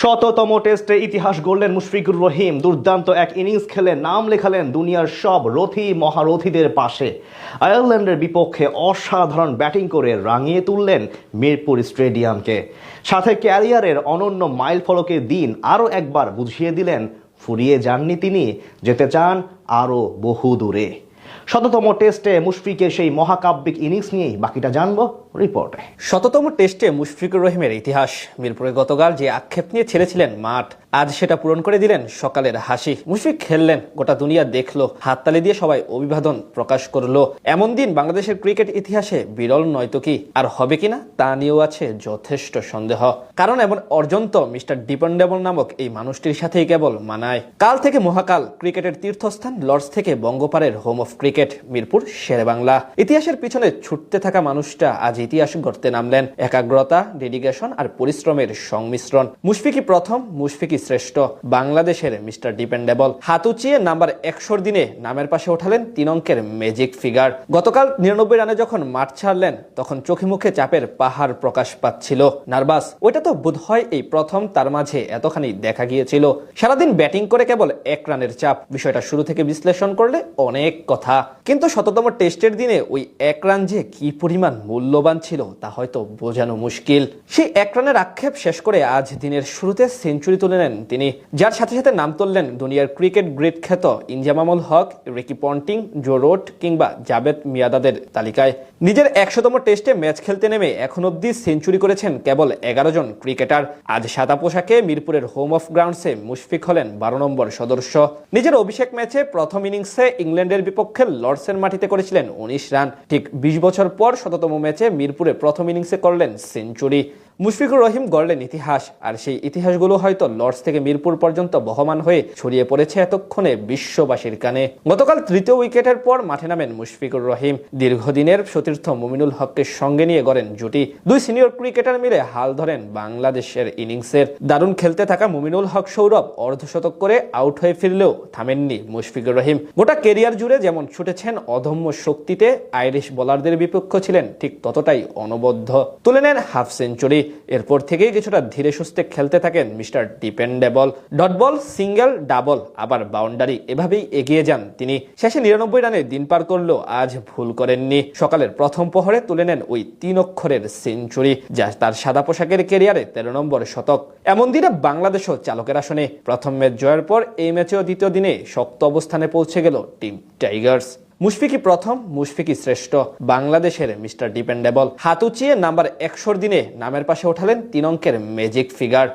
শততম টেস্টে ইতিহাস গড়লেন মুশফিকুর রহিম। দুর্দান্ত এক ইনিংস খেলে নাম লেখালেন দুনিয়ার সব রথী মহারথীদের পাশে। আয়ারল্যান্ডের বিপক্ষে অসাধারণ ব্যাটিং করে রাঙিয়ে তুললেন মিরপুর স্টেডিয়ামকে। সাথে ক্যারিয়ারের অনন্য মাইল ফলকের দিন আরও একবার বুঝিয়ে দিলেন, ফুরিয়ে যাননি তিনি, যেতে চান আরও বহু দূরে শততম টেস্টে মুশফিকের সেই মহাকাব্যিক ইনিংস নিয়েই বাকিটা জানব। রিপোর্টে। শততম টেস্টে মুশফিকুর রহিমের ইতিহাস। মিরপুরে গতকাল যে আক্ষেপ নিয়ে ছেড়েছিলেন মাঠ, আজ সেটা পূরণ করে দিলেন সকালের হাসি। মুশফিক খেললেন, গোটা দুনিয়া দেখল, হাততালি দিয়ে সবাই অভিবাদন প্রকাশ করল। এমন দিন বাংলাদেশের ক্রিকেট ইতিহাসে বিরল নয়তো কি? আর হবে কিনা তা নিয়েও আছে যথেষ্ট সন্দেহ। কারণ এমন অর্জন তো মিস্টার ডিপেন্ডেবল নামক এই মানুষটির সাথেই কেবল মানায়। কাল থেকে মহাকাল ক্রিকেটের তীর্থস্থান লর্ডস থেকে বঙ্গপাড়ের home of cricket, Mirpur Shere Bangla ইতিহাসের পিছনে ছুটতে থাকা মানুষটা আজ ইতিহাস গড়তে নামলেন একাগ্রতা ডেডিকেশন আর পরিশ্রমের সংমিশ্রণ। মুশফিকি প্রথম মুশফিকি শ্রেষ্ঠ। বাংলাদেশের মিস্টার ডিপেন্ডেবল। হাত উঁচিয়ে নাম্বার একশোর দিনে নামের পাশে ওঠালেন তিন অঙ্কের ম্যাজিক ফিগার। গতকাল নিরানব্বই রানে যখন মাঠ ছাড়লেন, তখন চোখে মুখে চাপের পাহাড় প্রকাশ পাচ্ছিল। নার্ভাস, ওইটা তো বোধ হয় এই প্রথম, তার মাঝে এতখানি দেখা গিয়েছিল। সারাদিন ব্যাটিং করে কেবল এক রানের চাপ। বিষয়টা শুরু থেকে বিশ্লেষণ করলে অনেক কথা। কিন্তু শততম টেস্টের দিনে ওই এক রান যে কি পরিমাণ মূল্যবান ছিল, তা হয়তো বোঝানো মুশকিল। সেই এক রানের আক্ষেপ শেষ করে আজ দিনের শুরুতে সেঞ্চুরি তুলে নেন তিনি, যার সাথে সাথে নাম তুললেন দুনিয়ার ক্রিকেট গ্রেট খ্যাত Inzamamul Haq, Ricky Ponting, Joe Root কিংবা জাবেদ মিয়াদাদের তালিকায়। নিজের একশোতম টেস্টে ম্যাচ খেলতে নেমে এখন অব্দি সেঞ্চুরি করেছেন কেবল এগারো জন ক্রিকেটার। আজ সাদা পোশাকে মিরপুরের হোম অফ গ্রাউন্ডসে মুশফিক হলেন বারো নম্বর সদস্য। নিজের অভিষেক ম্যাচে প্রথম ইনিংসে ইংল্যান্ডের বিপক্ষে লর্ডসের মাটিতে করেছিলেন উনিশ রান। ঠিক বিশ বছর পর শততম ম্যাচে মিরপুরে প্রথম ইনিংসে করলেন সেঞ্চুরি। মুশফিকুর রহিম গড়লেন ইতিহাস, আর সেই ইতিহাসগুলো হয়তো লর্ডস থেকে মিরপুর পর্যন্ত বহমান হয়ে ছড়িয়ে পড়েছে এতক্ষণে বিশ্ববাসীর কানে। গতকাল তৃতীয় উইকেটের পর মাঠে নামেন মুশফিকুর রহিম। দীর্ঘদিনের সতীর্থ মুমিনুল হককে সঙ্গে নিয়ে গড়েন জুটি। দুই সিনিয়র ক্রিকেটার মিলে হাল ধরেন বাংলাদেশের ইনিংসের। দারুণ খেলতে থাকা মুমিনুল হক সৌরভ অর্ধশতক করে আউট হয়ে ফিরলেও থামেননি মুশফিকুর রহিম। গোটা কেরিয়ার জুড়ে যেমন ছুটেছেন অধম্য শক্তিতে, আইরিশ বোলারদের বিপক্ষ ছিলেন ঠিক ততটাই অনবদ্য। তুলে নেন হাফ সেঞ্চুরি। এরপর থেকেই কিছুটা ধীরে সুস্থে খেলতে থাকেন mister dependable. Dot ball single, double, আবার বাউন্ডারি এভাবেই এগিয়ে যান তিনি। শেষে নিরানব্বই রানে দিন পার করলেও আজ ভুল করেননি। সকালের প্রথম প্রহরে তুলে নেন ওই তিন অক্ষরের সেঞ্চুরি, যা তার সাদা পোশাকের কেরিয়ারে তেরো নম্বর শতক। এমন দিনে বাংলাদেশও চালকের আসনে প্রথম ম্যাচ জয়ের পর এই ম্যাচেও দ্বিতীয় দিনে শক্ত অবস্থানে পৌঁছে গেল টিম টাইগার্স। মুশফিকি প্রথম মুশফিকি শ্রেষ্ঠ। বাংলাদেশের মিস্টার ডিপেন্ডেবল। হাত উঁচিয়ে নাম্বার একশোর দিনে নামের পাশে ওঠালেন তিন অঙ্কের ম্যাজিক ফিগার।